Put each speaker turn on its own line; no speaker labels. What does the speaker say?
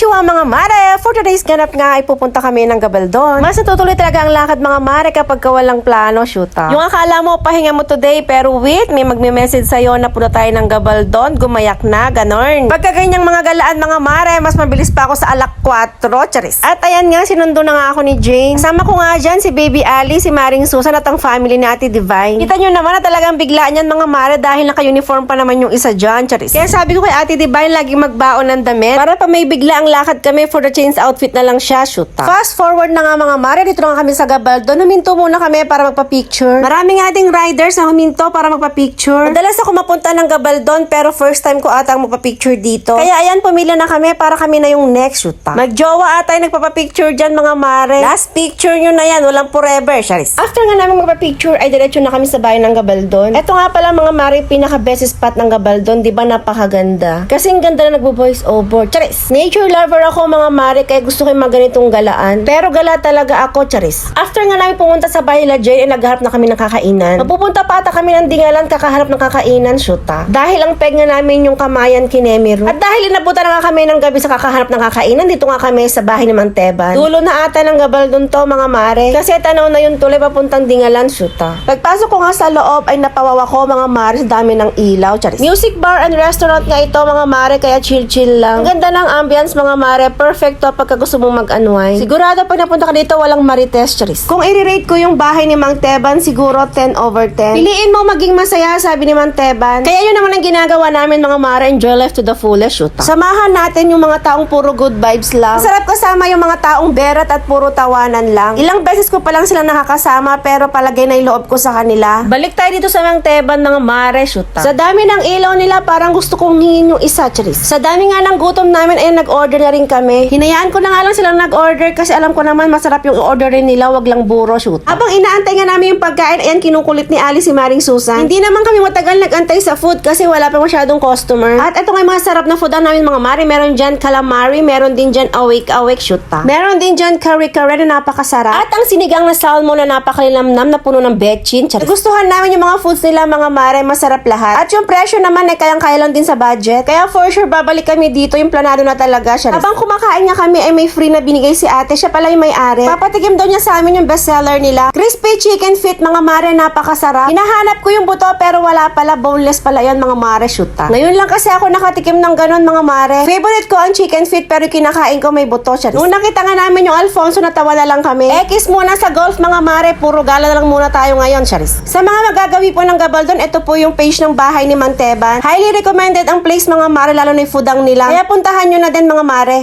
mga mare! For today's ganap nga ay pupunta kami ng Gabaldon. Mas natutuloy talaga ang lakad mga mare kapag ka walang plano, shoot ah. Yung akala mo, pahinga mo today, pero wait, may magme-message sa'yo na punta tayo ng Gabaldon, gumayak na, ganon. Pagka ganyang mga galaan mga mare, mas mabilis pa ako sa alak 4, charis. At ayan nga, sinundo na nga ako ni Jane. Sama ko nga dyan si Baby Ali, si Maring Susan at ang family ni Ate Divine. Kita nyo naman na talagang biglaan yan mga mare dahil naka-uniform pa naman yung isa dyan, charis. Kaya sabi ko kay Ate Divine, lagi magbaon ng damit para pa may bigla ang lakad kami for the change outfit na lang siya, shoot ah. Fast forward na nga mga mare, dito na kami sa Gabaldon. Huminto muna kami para magpa-picture. Maraming ating riders na huminto para magpa-picture. Madalas ako mapunta ng Gabaldon pero first time ko atang magpa-picture dito. Kaya ayan, pumila na kami para kami na yung next shoot ah. Magjowa ata yung nagpapa-picture dyan mga mare. Last picture nyo na yan, walang forever, Charis. After nga namin magpa-picture, ay diretso na kami sa bayan ng Gabaldon. Ito nga pala mga mare, pinaka-best spot ng Gabaldon, di ba napakaganda? Kasi ang ganda na nagbo-voice over. Charis. Nature lover ako mga mare, kaya gusto ko yung mga galaan. Pero gala talaga ako, Charis. After nga namin pumunta sa bahay la Jane, ay nagharap na kami ng kakainan. Mapupunta pa ata kami ng dingalan, kakaharap ng kakainan, shoota. Dahil ang peg nga namin yung kamayan kinemiru. At dahil inabutan na nga kami ng gabi sa kakaharap ng kakainan, dito nga kami sa bahay ni Manteban. Dulo na ata ng Gabaldon to, mga mare. Kasi tanaw na yung tuloy papuntang dingalan, shoota. Pagpasok ko nga sa loob, ay napawawa ko mga mare sa dami ng ilaw, charis. Music bar and restaurant nga ito, mga mare, kaya chill-chill lang. Ang ganda ng ambience, mga mare. Perfect to pagka gusto mong mag-unwind. Sigurado pag napunta ka dito, walang marites, charis. Kung i-rate ko yung bahay ni Mang Teban, siguro 10 over 10. Piliin mo maging masaya, sabi ni Mang Teban. Kaya yun naman ang ginagawa namin, mga mare. Enjoy life to the fullest, shoot. Samahan natin yung mga taong puro good vibes lang. Masarap kasama yung mga taong berat at puro tawanan lang. Ilang beses ko pa lang sila nakakasama, pero palagay na loob ko sa kanila. Balik tayo dito sa Mang Teban, mga mare, shoot. Sa dami ng ilaw nila, parang gusto kong hingin yung isa, charis. Sa dami nga ng gutom namin, ay nag-order na rin kami. Hinayaan ko na nga lang silang nag-order kasi alam ko naman masarap yung orderin nila, wag lang buro, shoot. Habang inaantay nga namin yung pagkain, ayan kinukulit ni Ali si Maring Susan. Hindi naman kami matagal nag-antay sa food kasi wala pa masyadong customer. At ito nga yung mga sarap na food ang namin mga mari. Meron dyan calamari, meron din dyan awake-awake shoot pa. Meron din dyan curry-curry na napakasarap. At ang sinigang na salmon na napakalinamnam na puno ng betchin. Charis. Gustuhan namin yung mga foods nila mga mare, masarap lahat. At yung presyo naman ay kayang-kaya lang din sa budget. Kaya for sure babalik kami dito, yung planado na talaga siya. Habang kumakain niya kami ay may free na binigay si ate, siya pala yung may-ari. Papatikim daw niya sa amin yung bestseller nila. Crispy chicken feet mga mare, napakasarap. Hinahanap ko yung buto pero wala pala, boneless pala yan mga mare, shoot ah. Ngayon lang kasi ako nakatikim ng ganun mga mare. Favorite ko ang chicken feet pero kinakain ko may buto siya. Nung nakita nga namin yung Alfonso, natawa na lang kami. Ekis muna sa golf mga mare, puro gala na lang muna tayo ngayon, Charis. Sa mga magagawi po ng Gabaldon, ito po yung page ng bahay ni Manteban. Highly recommended ang place mga mare, lalo na yung foodang nila. Kaya puntahan nyo na din mga mare. maré.